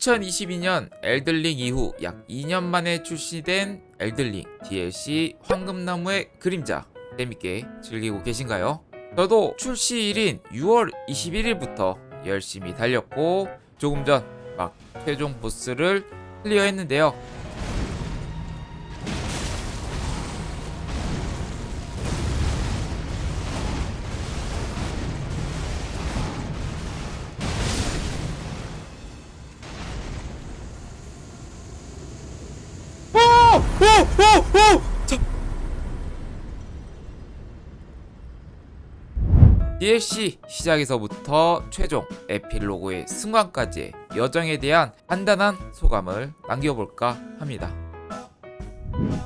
2022년 엘들링 이후 약 2년 만에 출시된 엘들링 DLC 황금나무의 그림자 재밌게 즐기고 계신가요? 저도 출시일인 6월 21일부터 열심히 달렸고 조금 전 막 최종 보스를 클리어했는데요. DLC 시작에서부터 최종 에필로그의 승관까지의 여정에 대한 간단한 소감을 남겨볼까 합니다.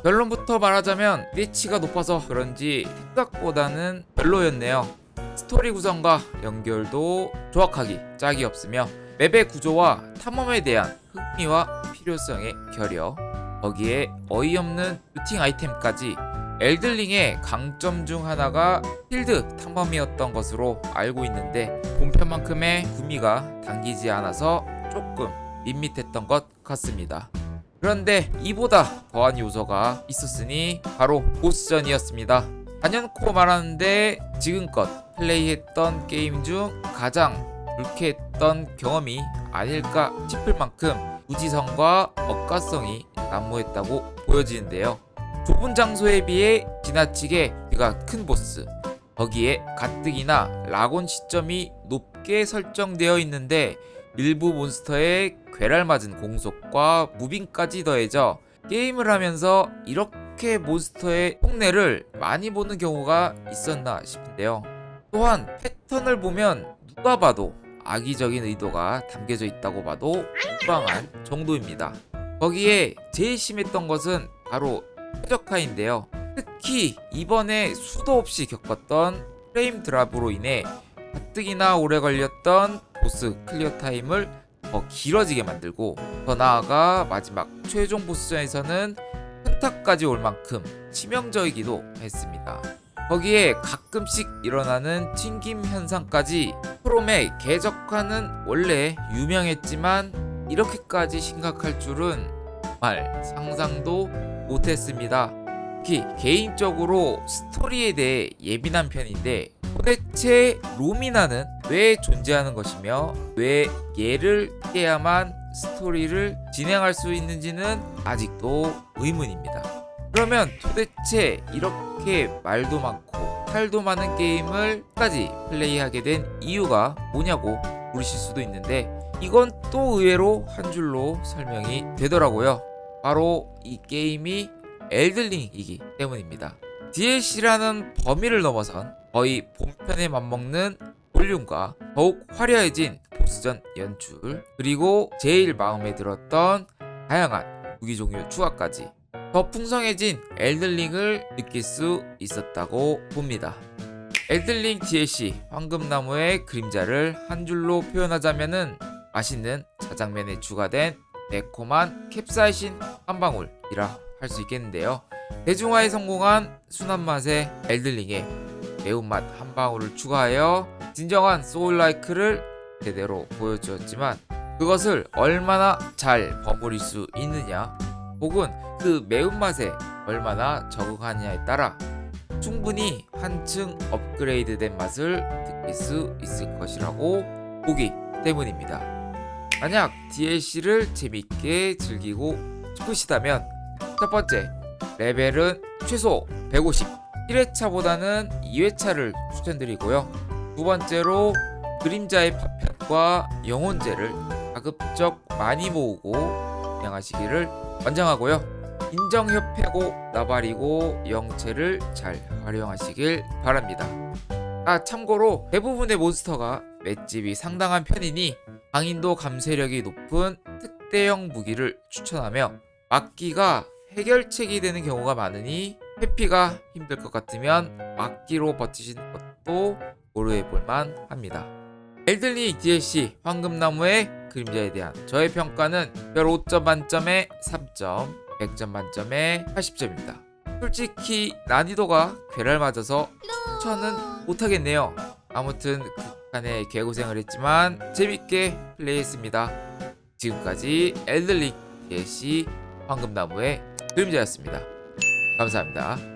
결론부터 말하자면 리치가 높아서 그런지 생각보다는 별로였네요. 스토리 구성과 연결도 조악하기 짝이 없으며 맵의 구조와 탐험에 대한 흥미와 필요성의 결여 거기에 어이없는 루팅 아이템까지 엘들링의 강점 중 하나가 필드 탐험이었던 것으로 알고 있는데 본편만큼의 구미가 당기지 않아서 조금 밋밋했던 것 같습니다. 그런데 이보다 더한 요소가 있었으니 바로 보스전이었습니다. 단연코 말하는데 지금껏 플레이했던 게임 중 가장 불쾌했던 경험이 아닐까 싶을 만큼 무지성과 억가성이 난무했다고 보여지는데요. 좁은 장소에 비해 지나치게 배가 큰 보스 거기에 가뜩이나 라곤 시점이 높게 설정되어 있는데 일부 몬스터의 괴랄 맞은 공속과 무빙까지 더해져 게임을 하면서 이렇게 몬스터의 흉내를 많이 보는 경우가 있었나 싶은데요 또한 패턴을 보면 누가 봐도 악의적인 의도가 담겨져 있다고 봐도 무방한 정도입니다 거기에 제일 심했던 것은 바로 최적화인데요. 특히 이번에 수도 없이 겪었던 프레임 드랍으로 인해 가뜩이나 오래 걸렸던 보스 클리어 타임을 더 길어지게 만들고 더 나아가 마지막 최종 보스전에서는 현타까지 올 만큼 치명적이기도 했습니다. 거기에 가끔씩 일어나는 튕김 현상까지 프롬의 개적화는 원래 유명했지만 이렇게까지 심각할 줄은 정말 상상도 못했습니다. 특히 개인적으로 스토리에 대해 예민한 편인데 도대체 로미나는 왜 존재하는 것이며 왜 얘를 깨야만 스토리를 진행할 수 있는지는 아직도 의문입니다. 그러면 도대체 이렇게 말도 많고 탈도 많은 게임을 까지 플레이하게 된 이유가 뭐냐고 물으실 수도 있는데 이건 또 의외로 한 줄로 설명이 되더라고요. 바로 이 게임이 엘들링이기 때문입니다. DLC라는 범위를 넘어선 거의 본편에 맞먹는 볼륨과 더욱 화려해진 보스전 연출 그리고 제일 마음에 들었던 다양한 무기 종류 추가까지 더 풍성해진 엘들링을 느낄 수 있었다고 봅니다. 엘들링 DLC 황금나무의 그림자를 한 줄로 표현하자면은 맛있는 자장면에 추가된 매콤한 캡사이신 한 방울이라 할 수 있겠는데요. 대중화에 성공한 순한 맛의 엘들링에 매운맛 한 방울을 추가하여 진정한 소울라이크를 제대로 보여주었지만 그것을 얼마나 잘 버무릴 수 있느냐 혹은 그 매운맛에 얼마나 적응하느냐에 따라 충분히 한층 업그레이드된 맛을 느낄 수 있을 것이라고 보기 때문입니다. 만약 DLC를 재밌게 즐기고 싶으시다면 첫 번째 레벨은 최소 150 1회차보다는 2회차를 추천드리고요. 두 번째로 그림자의 파편과 영혼제를 가급적 많이 모으고 진행하시기를 권장하고요. 인정협회고 나발이고 영체를 잘 활용하시길 바랍니다. 아 참고로 대부분의 몬스터가 맷집이 상당한 편이니 강인도 감쇄력이 높은 특대형 무기를 추천하며 막기가 해결책이 되는 경우가 많으니 회피가 힘들 것 같으면 막기로 버티시는 것도 고려해 볼 만 합니다. 엘들리 DLC 황금나무의 그림자에 대한 저의 평가는 별 5점 만점에 3점, 100점 만점에 80점입니다. 솔직히 난이도가 괴랄 맞아서 추천은 못하겠네요. 아무튼 극한의 개고생을 했지만 재밌게 플레이했습니다. 지금까지 엘들링 DLC 황금나무의 그림자였습니다. 감사합니다.